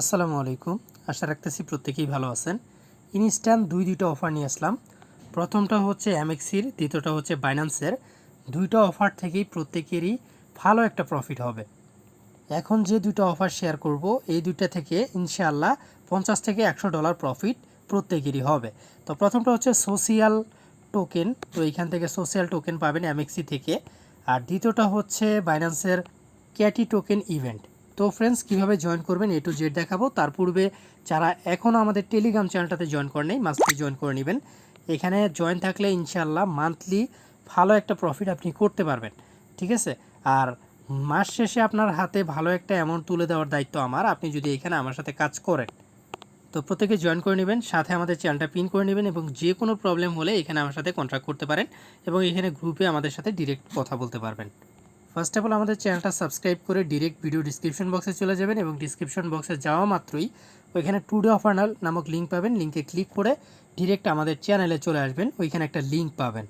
আসসালামু আলাইকুম। আশা রাখতেছি প্রত্যেকেই ভালো আছেন। ইনস্ট্যান্ট দুই দুইটা অফার নিয়ে আসলাম। প্রথমটা হচ্ছে অ্যামেক্সির দ্বিতীয়টা হচ্ছে বাইন্যান্সের দুইটা অফার থেকেই প্রত্যেকেরই ভালো একটা প্রফিট হবে। এখন যে দুটো অফার শেয়ার করব, এই দুইটা থেকে ইনশাআল্লাহ পঞ্চাশ থেকে একশো ডলার প্রফিট প্রত্যেকেরই হবে। তো প্রথমটা হচ্ছে সোশিয়াল টোকেন তো এইখান থেকে সোশিয়াল টোকেন পাবেন অ্যামেক্সি থেকে। আর দ্বিতীয়টা হচ্ছে বাইন্যান্সের ক্যাটি টোকেন ইভেন্ট তো ফ্রেন্ডস কীভাবে জয়েন করবেন এ টু জেড দেখাবো। তার পূর্বে যারা এখনও আমাদের টেলিগ্রাম চ্যানেলটাতে জয়েন করে নেই মাস্টলি জয়েন করে নেবেন। এখানে জয়েন থাকলে ইনশাল্লাহ মান্থলি ভালো একটা প্রফিট আপনি করতে পারবেন। ঠিক আছে? আর মাস শেষে আপনার হাতে ভালো একটা অ্যামাউন্ট তুলে দেওয়ার দায়িত্ব আমার। আপনি যদি এখানে আমার সাথে কাজ করেন, তো প্রত্যেকে জয়েন করে নেবেন, সাথে আমাদের চ্যানেলটা পিন করে নেবেন এবং যে কোনো প্রবলেম হলে এখানে আমার সাথে কন্ট্যাক্ট করতে পারেন এবং এখানে গ্রুপে আমাদের সাথে ডিরেক্ট কথা বলতে পারবেন। ফার্স্ট অফ অল আমাদের চ্যানেলটা সাবস্ক্রাইব করে ডিরেক্ট ভিডিও ডিসক্রিপশন বক্সে চলে যাবেন এবং ডিসক্রিপশন বক্সে যাওয়া মাত্রই ওইখানে টুডে অফার নামক লিঙ্ক পাবেন। লিঙ্কে ক্লিক করে ডিরেক্ট আমাদের চ্যানেলে চলে আসবেন। ওইখানে একটা লিঙ্ক পাবেন।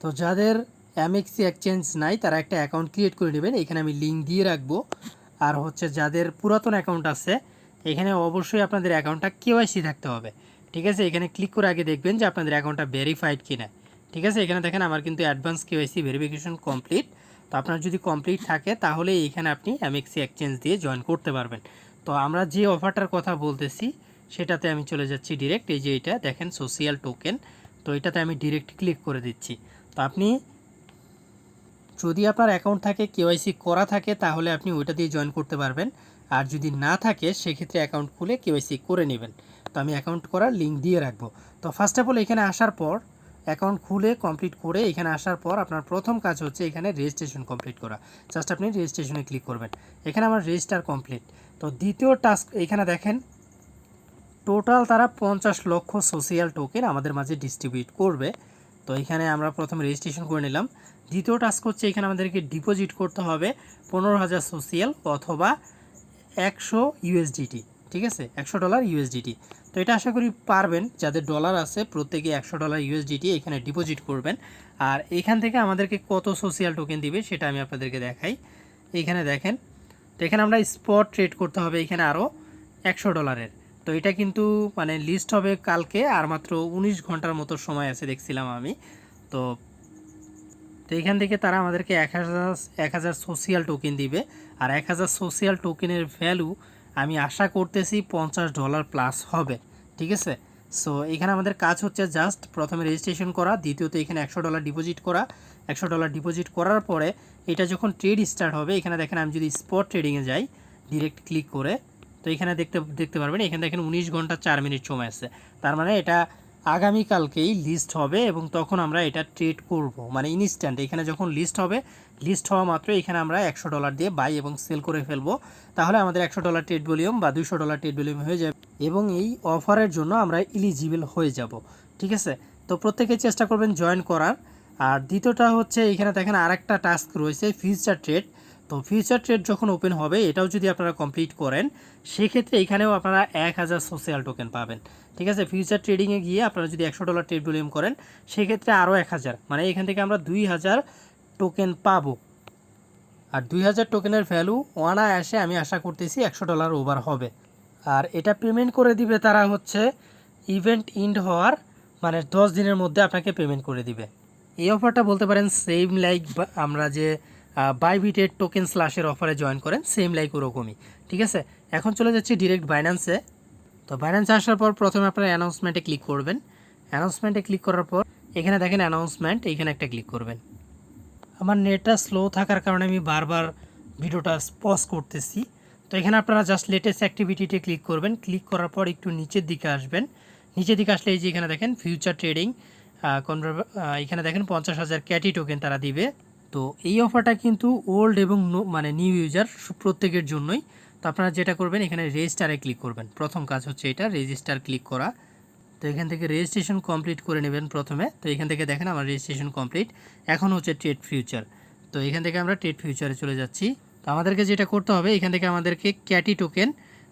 তো যাদের অ্যামেক্সি এক্সচেঞ্জ নাই, তারা একটা অ্যাকাউন্ট ক্রিয়েট করে নেবেন। এখানে আমি লিঙ্ক দিয়ে রাখব। আর হচ্ছে যাদের পুরাতন অ্যাকাউন্ট আছে, এখানে অবশ্যই আপনাদের অ্যাকাউন্টটা কেওয়াইসি থাকতে হবে। ঠিক আছে? এখানে ক্লিক করে আগে দেখবেন যে আপনাদের অ্যাকাউন্টটা ভেরিফাইড কিনা। ঠিক আছে? এখানে দেখেন আমার কিন্তু অ্যাডভান্স কেওয়াইসি ভেরিফিকেশন কমপ্লিট তো আপনার যদি কমপ্লিট থাকে, তাহলে এইখানে আপনি অ্যামেক্সি এক্সচেঞ্জ দিয়ে জয়েন করতে পারবেন। তো আমরা যে অফারটার কথা বলতেছি, সেটাতে আমি চলে যাচ্ছি ডিরেক্ট এই যে এটা, দেখেন সোশিয়াল টোকেন তো এটাতে আমি ডিরেক্ট ক্লিক করে দিচ্ছি। তো আপনি, যদি আপনার অ্যাকাউন্ট থাকে কেওয়াইসি করা থাকে, তাহলে আপনি ওইটা দিয়ে জয়েন করতে পারবেন। আর যদি না থাকে, সেক্ষেত্রে অ্যাকাউন্ট খুলে কেওয়াইসি করে নেবেন। তো আমি অ্যাকাউন্ট করার লিঙ্ক দিয়ে রাখব। তো ফার্স্ট অফ অল এখানে আসার পর অ্যাকাউন্ট খুলে কমপ্লিট করে এখানে আসার পর আপনার প্রথম কাজ হচ্ছে এখানে রেজিস্ট্রেশন কমপ্লিট করা। জাস্ট আপনি রেজিস্ট্রেশনে ক্লিক করবেন। এখানে আমার রেজিস্টার কমপ্লিট তো দ্বিতীয় টাস্ক এখানে দেখেন টোটাল তারা পঞ্চাশ লক্ষ সোশিয়াল টোকেন আমাদের মাঝে ডিস্ট্রিবিউট করবে। তো এখানে আমরা প্রথম রেজিস্ট্রেশন করে নিলাম। দ্বিতীয় টাস্ক হচ্ছে এখানে আমাদেরকে ডিপোজিট করতে হবে পনেরো হাজার সোশিয়াল অথবা একশো ইউএসডিটি ঠিক আছে? একশো ডলার ইউএসডিটি তো এটা আশা করি পারবেন, যাদের ডলার আছে, প্রত্যেকে একশো ডলার ইউএসডিটি এখানে ডিপোজিট করবেন। আর এখান থেকে আমাদেরকে কত সোশিয়াল টোকেন দিবে, সেটা আমি আপনাদেরকে দেখাই। এখানে দেখেন, তো এখানে আমরা স্পট ট্রেড করতে হবে, এখানে আরও একশো ডলারের। তো এটা কিন্তু মানে লিস্ট হবে কালকে, আর মাত্র উনিশ ঘণ্টার মতো সময় আছে, দেখছিলাম আমি। তো তো এখান থেকে তারা আমাদেরকে এক হাজার এক হাজার সোশিয়াল টোকেন দিবে। আর এক হাজার সোশিয়াল টোকেনের ভ্যালু আমি আশা করতেছি পঞ্চাশ ডলার প্লাস হবে, ঠিক আছে? সো এখানে আমাদের কাজ হচ্ছে জাস্ট প্রথমে রেজিস্ট্রেশন করা, দ্বিতীয়ত এখানে একশো ডলার ডিপোজিট করা। একশো ডলার ডিপোজিট করার পরে এটা যখন ট্রেড স্টার্ট হবে, এখানে দেখেন আমি যদি স্পট ট্রেডিংয়ে যাই ডিরেক্ট ক্লিক করে, তো এখানে দেখতে দেখতে পারবেন, এখানে দেখেন উনিশ ঘণ্টা চার মিনিট সময় আছে। তার মানে এটা আগামীকালকেই লিস্ট হবে এবং তখন আমরা এটা ট্রেড করব। মানে ইনস্ট্যান্ট এখানে যখন লিস্ট হবে লিস্ট হওয়া মাত্র এখানে আমরা একশো ডলার দিয়ে বাই এবং সেল করে ফেলব। তাহলে আমাদের একশো ডলার ট্রেড ভলিউম বা দুশো ডলার ট্রেড ভলিউম হয়ে যাবে এবং এই অফারের জন্য আমরা ইলিজিবল হয়ে যাব। ঠিক আছে? তো প্রত্যেকে চেষ্টা করবেন জয়েন করার। আর দ্বিতীয়টা হচ্ছে এখানে দেখেন আরেকটা টাস্ক রয়েছে ফিউচার ট্রেড তো ফিউচার ট্রেড যখন ওপেন হবে, এটাও যদি আপনারা কমপ্লিট করেন, সেক্ষেত্রে এখানেও আপনারা এক হাজার সোশ্যাল টোকেন পাবেন। ঠিক আছে? ফিউচার ট্রেডিংয়ে গিয়ে আপনারা যদি একশো ডলার ট্রেড ভলিউম করেন, সেক্ষেত্রে আরও এক হাজার। মানে এখান থেকে আমরা দুই হাজার টোকেন পাবো। আর দুই হাজার টোকেনের ভ্যালু আসে আমি আশা করতেছি একশো ডলার ওভার হবে। আর এটা পেমেন্ট করে দিবে তারা হচ্ছে ইভেন্ট ইন্ড হওয়ার মানে দশ দিনের মধ্যে আপনাকে পেমেন্ট করে দিবে। এই অফারটা বলতে পারেন সেম লাইক আমরা যে বাইবিটেড টোকেন স্লাশের অফারে জয়েন করেন সেম লাইক ওরকমই, ঠিক আছে? এখন চলে যাচ্ছি ডিরেক্ট বাইন্যান্সে তো বাইন্যান্সে আসার পর প্রথমে আপনারা অ্যানাউন্সমেন্টে ক্লিক করবেন। অ্যানাউন্সমেন্টে ক্লিক করার পর এখানে দেখেন অ্যানাউন্সমেন্ট এখানে একটা ক্লিক করবেন। আমার নেটটা স্লো থাকার কারণে আমি বারবার ভিডিওটা পজ করতেছি। তো এখানে আপনারা জাস্ট লেটেস্ট অ্যাক্টিভিটিতে ক্লিক করবেন। ক্লিক করার পর একটু নিচের দিকে আসবেন। নিচের দিকে আসলে এই যে এখানে দেখেন ফিউচার ট্রেডিং এখানে দেখেন পঞ্চাশ হাজার ক্যাটি টোকেন তারা দিবে। তো এই অফারটা কিন্তু ওল্ড এবং মানে নিউ ইউজার প্রত্যেকের জন্যই। তো আপনারা যেটা করবেন, এখানে রেজিস্টারে ক্লিক করবেন। প্রথম কাজ হচ্ছে এটা রেজিস্টার ক্লিক করা। তো এখান থেকে রেজিস্ট্রেশন কমপ্লিট করে নেবেন প্রথমে। তো এখান থেকে দেখেন আমার রেজিস্ট্রেশন কমপ্লিট এখন হচ্ছে ট্রেড ফিউচার তো এখান থেকে আমরা ট্রেড ফিউচারে চলে যাচ্ছি। তো আমাদেরকে যেটা করতে হবে, এখান থেকে আমাদেরকে ক্যাটি টোকেন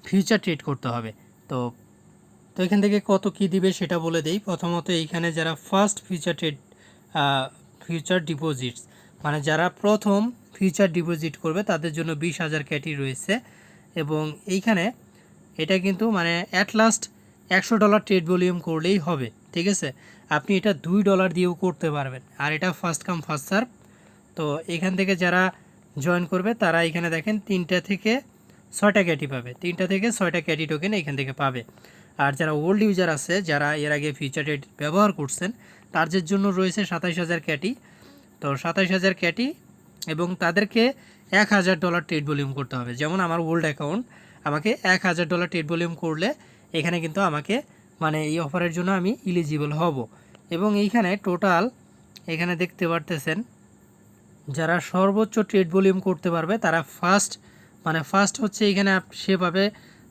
ফিউচার ট্রেড করতে হবে। তো তো এখান থেকে কত কি দিবে সেটা বলে দেই। প্রথমত এইখানে যারা first future trade future deposits মানে যারা প্রথম ফিউচার ডিপোজিট করবে, তাদের জন্য বিশ হাজার ক্যাটি রয়েছে। এবং এইখানে এটা কিন্তু মানে অ্যাট লাস্ট একশো ডলার ট্রেড ভলিউম করলেই হবে, ঠিক আছে? আপনি এটা দুই ডলার দিয়েও করতে পারবেন। আর এটা ফার্স্ট কাম ফার্স্ট সার্ভ তো এখান থেকে যারা জয়েন করবে, তারা এখানে দেখেন তিনটা থেকে ছয়টা ক্যাটি পাবে। তিনটা থেকে ছয়টা ক্যাটি টোকেন এখান থেকে পাবে। আর যারা ওল্ড ইউজার আছে, যারা এর আগে ফিউচার ট্রেড ব্যবহার করছেন, তাদের জন্য রয়েছে সাতাইশ হাজার ক্যাটি। তো সাতাইশ হাজার ক্যাটি এবং তাদেরকে এক হাজার ডলার ট্রেড ভলিউম করতে হবে। যেমন আমার ওল্ড অ্যাকাউন্ট আমাকে এক হাজার ডলার ট্রেড ভলিউম করলে এখানে কিন্তু আমাকে মানে এই অফারের জন্য আমি ইলিজিবল হব। এবং এইখানে টোটাল এখানে দেখতে পারতেছেন, যারা সর্বোচ্চ ট্রেড ভলিউম করতে পারবে, তারা ফার্স্ট মানে ফার্স্ট হচ্ছে এখানে সে পাবে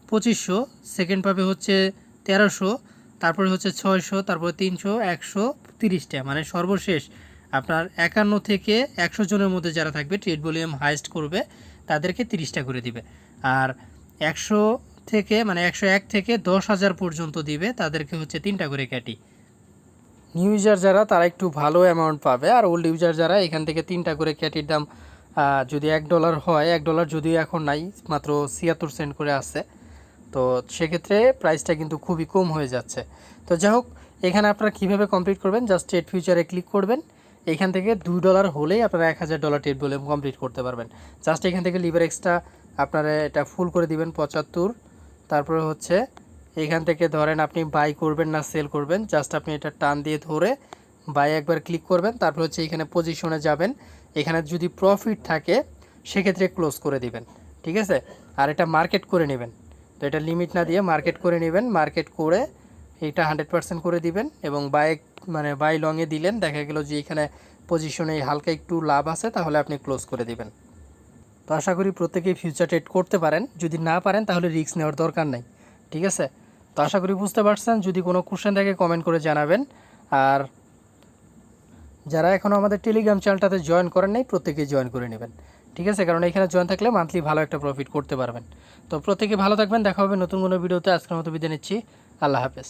পঁচিশশো সেকেন্ড পাবে হচ্ছে তেরোশো, তারপরে হচ্ছে ছয়শো, তারপরে তিনশো, একশো তিরিশটা মানে সর্বশেষ আপনার একান্ন থেকে একশো জনের মধ্যে যারা থাকবে ট্রেড ভলিউম হাইস্ট করবে, তাদেরকে তিরিশটা করে দিবে। আর একশো থেকে মানে একশো এক থেকে দশ হাজার পর্যন্ত দিবে, তাদেরকে হচ্ছে তিনটা করে ক্যাটি। নিউ ইউজার যারা, তারা একটু ভালো অ্যামাউন্ট পাবে, আর ওল্ড ইউজার যারা, এখান থেকে তিনটা করে ক্যাটির দাম যদি এক ডলার হয়, এক ডলার যদিও এখন নাই, মাত্র ছিয়াত্তর সেন্ট করে আছে। তো সেক্ষেত্রে প্রাইসটা কিন্তু খুবই কম হয়ে যাচ্ছে। তো যাই হোক, এখানে আপনারা কীভাবে কমপ্লিট করবেন জাস্ট ট্রেড ফিউচারে ক্লিক করবেন। এখান থেকে দুই ডলার হলেই আপনারা এক হাজার ডলার ট্রেড ভলিউম কমপ্লিট করতে পারবেন। জাস্ট এখান থেকে লিভার এক্সট্রা আপনারা এটা ফুল করে দিবেন, পঁচাত্তর। তারপরে হচ্ছে এখান থেকে ধরেন আপনি বাই করবেন না সেল করবেন জাস্ট আপনি এটা টান দিয়ে ধরে বাই একবার ক্লিক করবেন, তারপর হচ্ছে এখানে পজিশনে যাবেন। এখানে যদি প্রফিট থাকে, সেক্ষেত্রে ক্লোজ করে দিবেন, ঠিক আছে? আর এটা মার্কেট করে নেবেন। তো এটা লিমিট না দিয়ে মার্কেট করে নেবেন মার্কেট করে এটা হান্ড্রেড পার্সেন্ট করে দিবেন এবং বাই মানে বাই লংয়ে দিলেন, দেখা গেল যে এখানে পজিশনে হালকা একটু লাভ আছে, তাহলে আপনি ক্লোজ করে দিবেন। তো আশা করি প্রত্যেকেই ফিউচার ট্রেড করতে পারেন। যদি না পারেন, তাহলে রিস্ক নেওয়ার দরকার নাই, ঠিক আছে? তো আশা করি বুঝতে পারছেন। যদি কোনো কোশ্চেন থাকে কমেন্ট করে জানাবেন। আর যারা এখনও আমাদের টেলিগ্রাম চ্যানেলটাতে জয়েন করেন নাই, প্রত্যেকেই জয়েন করে নেবেন, ঠিক আছে? কারণ এখানে জয়েন থাকলে মান্থলি ভালো একটা প্রফিট করতে পারবেন। তো প্রত্যেকে ভালো থাকবেন। দেখা হবে নতুন কোনো ভিডিওতে আজকের মতো বিদায় নিচ্ছি। আল্লাহ হাফেজ।